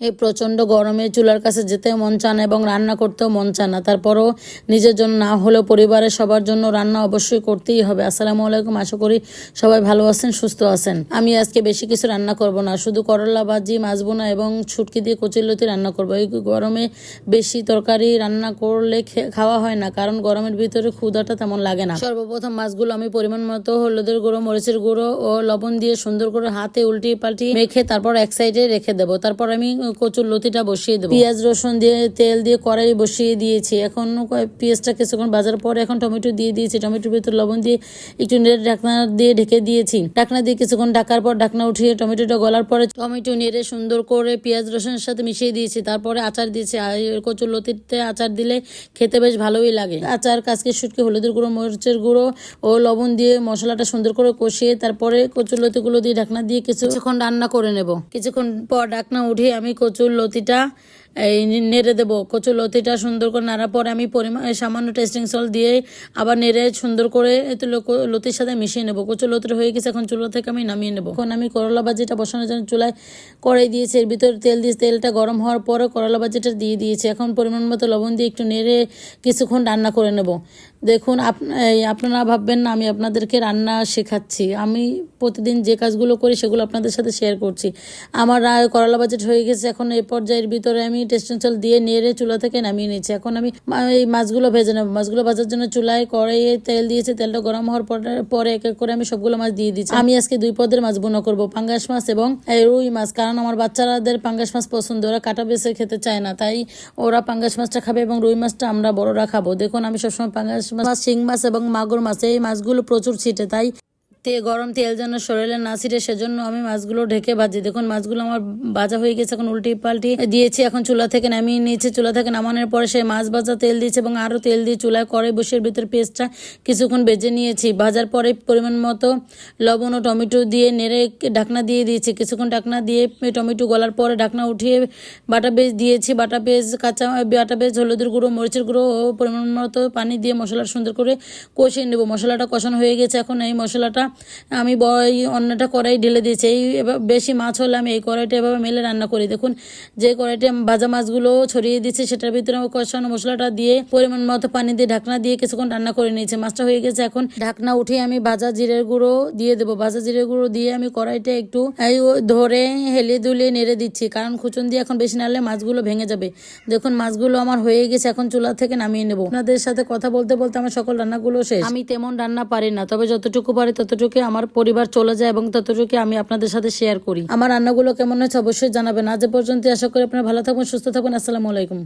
এই প্রচণ্ড গরমে চুলার কাছে যেতেও মন চান এবং রান্না করতেও মন চায় না। তারপরও নিজের জন্য না হলেও পরিবারের সবার জন্য রান্না অবশ্যই করতেই হবে। আসসালামু আলাইকুম। আশা করি সবাই ভালো আছেন, সুস্থ আছেন। আমি আজকে বেশি কিছু রান্না করব না, শুধু করলা ভাজি মাছ বোনা এবং ছুটকি দিয়ে কচুরলতি রান্না করব। এই গরমে বেশি তরকারি রান্না করলে খাওয়া হয় না, কারণ গরমের ভিতরে ক্ষুদাটা তেমন লাগে না। সর্বপ্রথম মাছগুলো আমি পরিমাণ মতো হলুদের গুঁড়ো, মরিচের গুঁড়ো ও লবণ দিয়ে সুন্দর করে হাতে উল্টি পাল্টি মেখে তারপর এক সাইডে রেখে দেবো। তারপর আমি কচুর লতিটা বসিয়ে দেবো। পেঁয়াজ রসুন দিয়ে, তেল দিয়ে কড়াই বসিয়ে দিয়েছি। এখন পেঁয়াজটা কিছুক্ষণ বাজার পর এখন টমেটো দিয়ে দিয়েছি। টমেটোর ভিতর লবণ দিয়ে একটু নেড়ে ঢাকনা দিয়ে ঢেকে দিয়েছি। ঢাকনা দিয়ে কিছুক্ষণ ঢাকার পর ঢাকনা উঠিয়ে টমেটোটা গলার পরে টমেটো নেড়ে সুন্দর করে পেঁয়াজ রসুনের সাথে মিশিয়ে দিয়েছি। তারপরে আচার দিয়েছি। কচুর লতিতে আচার দিলে খেতে বেশ ভালোই লাগে। আচার কাজকে শুটকি, হলুদের গুঁড়ো, মরিচের গুঁড়ো ও লবণ দিয়ে মশলাটা সুন্দর করে কষিয়ে তারপরে কচুর লতিগুলো দিয়ে ঢাকনা দিয়ে কিছুক্ষণ রান্না করে নেব। কিছুক্ষণ পর ঢাকনা উঠিয়ে আমি কচুর লতিটা নেড়ে দেবো। কচু লতিটা সুন্দর করে নাড়ার পরে আমি পরিমাণ সামান্য টেস্টিং সল্ট দিয়ে আবার নেড়ে সুন্দর করে লতির সাথে মিশিয়ে নেব। কচু লতিটা হয়ে গেছে, এখন চুলা থেকে আমি নামিয়ে নেব। এখন আমি করলা ভাজিটা বসানোর জন্য চুলায় কড়াই দিয়েছি। এর ভিতরে তেল দিয়ে তেলটা গরম হওয়ার পরে করলা ভাজিটা দিয়ে দিয়েছি। এখন পরিমাণ মতো লবণ দিয়ে একটু নেড়ে কিছুক্ষণ রান্না করে নেব। দেখুন, আপ- আপনারা ভাববেন না, আমি আপনাদেরকে রান্না শেখাচ্ছি। আমি প্রতিদিন যে কাজগুলো করি, সেগুলো আপনাদের সাথে শেয়ার করছি। আমার করলা বাজেট হয়ে গেছে, এখন এই পর্যায়ের ভিতরে আমি টেস্টিং চাল দিয়ে নেড়ে চুলা থেকে নামিয়ে নিচ্ছি এখন আমি এই মাছগুলো ভেজে নেব। মাছগুলো ভাজার জন্য চুলায় কড়াইয়ে তেল দিয়েছি। তেলটা গরম হওয়ার পরে পরে এক এক করে আমি সবগুলো মাছ দিয়ে দিচ্ছি। আমি আজকে দুই পদের মাছ বোনা করব, পাঙ্গাস মাছ এবং রুই মাছ। কারণ আমার বাচ্চারাদের পাঙ্গাস মাছ পছন্দ, ওরা কাটা বেছে খেতে চায় না। তাই ওরা পাঙ্গাস মাছটা খাবে এবং রুই মাছটা আমরা বড়রা খাব। দেখুন, আমি সবসময় পাঙ্গাস মাছ, শিং মাছ এবং মাগুর মাছ, এই মাছগুলো প্রচুর ছিটে। তাই তে গরম তেল যেন শরীরে না ছিটে সেজন্য আমি মাছগুলো ঢেকে ভাজি। দেখুন, মাছগুলো আমার ভাজা হয়ে গেছে, এখন উল্টি পাল্টি দিয়েছি। এখন চুলা থেকে নামিয়ে নিয়েছি। চুলা থেকে নামানোর পরে সেই মাছ ভাজা তেল দিয়েছে এবং আরও তেল দিয়ে চুলায় কড়াই বসে ভিতরে পেস্টটা কিছুক্ষণ বেজে নিয়েছি। ভাজার পরে পরিমাণ মতো লবণ ও টমেটো দিয়ে নেড়ে ঢাকনা দিয়ে দিয়েছি। কিছুক্ষণ ঢাকনা দিয়ে টমেটো গলার পরে ঢাকনা উঠিয়ে বাটা পেঁয়াজ দিয়েছি। বাটা পেঁয়াজ কাঁচা, বাটা পেঁয়াজ হলুদের গুঁড়ো, মরিচের গুঁড়ো ও পরিমাণ মতো পানি দিয়ে মশলা সুন্দর করে কষিয়ে নেব। মশলাটা কষানো হয়ে গেছে। এখন এই মশলাটা আমি ব- এই অন্যটা কড়াই ঢেলে দিয়েছি। এই এবার বেশি মাছ হলে আমি এই কড়াইটা এভাবে মেলে রান্না করি। দেখুন, যে কড়াইতে আমি ভাজা মাছগুলো ছড়িয়ে দিচ্ছি সেটার ভিতরে আমি কষানো মশলাটা দিয়ে পরিমাণ মতো পানি দিয়ে ঢাকনা দিয়ে কিছুক্ষণ রান্না করে নিয়েছি। মাছটা হয়ে গেছে এখন ঢাকনা উঠে আমি ভাজা জিরের গুঁড়ো দিয়ে দেবো। ভাজা জিরের গুঁড়ো দিয়ে আমি কড়াইটা একটু ধরে হেলে দুলিয়ে নেড়ে দিচ্ছি। কারণ খুচুন দিয়ে এখন বেশি নাড়লে মাছগুলো ভেঙে যাবে। দেখুন, মাছগুলো আমার হয়ে গেছে, এখন চুলা থেকে নামিয়ে নেব। আপনাদের সাথে কথা বলতে বলতে আমার সকল রান্নাগুলো শেষ। আমি তেমন রান্না পারি না, তবে যতটুকু পারি ততটুকু আমার পরিবার চলে যায় এবং ততটুকু আমি আপনাদের সাথে শেয়ার করি। আমার রান্নাগুলো কেমন হয়েছে অবশ্যই জানাবেন। আজ পর্যন্ত আশা করি আপনারা ভালো থাকুন, সুস্থ থাকুন। আসসালামু আলাইকুম।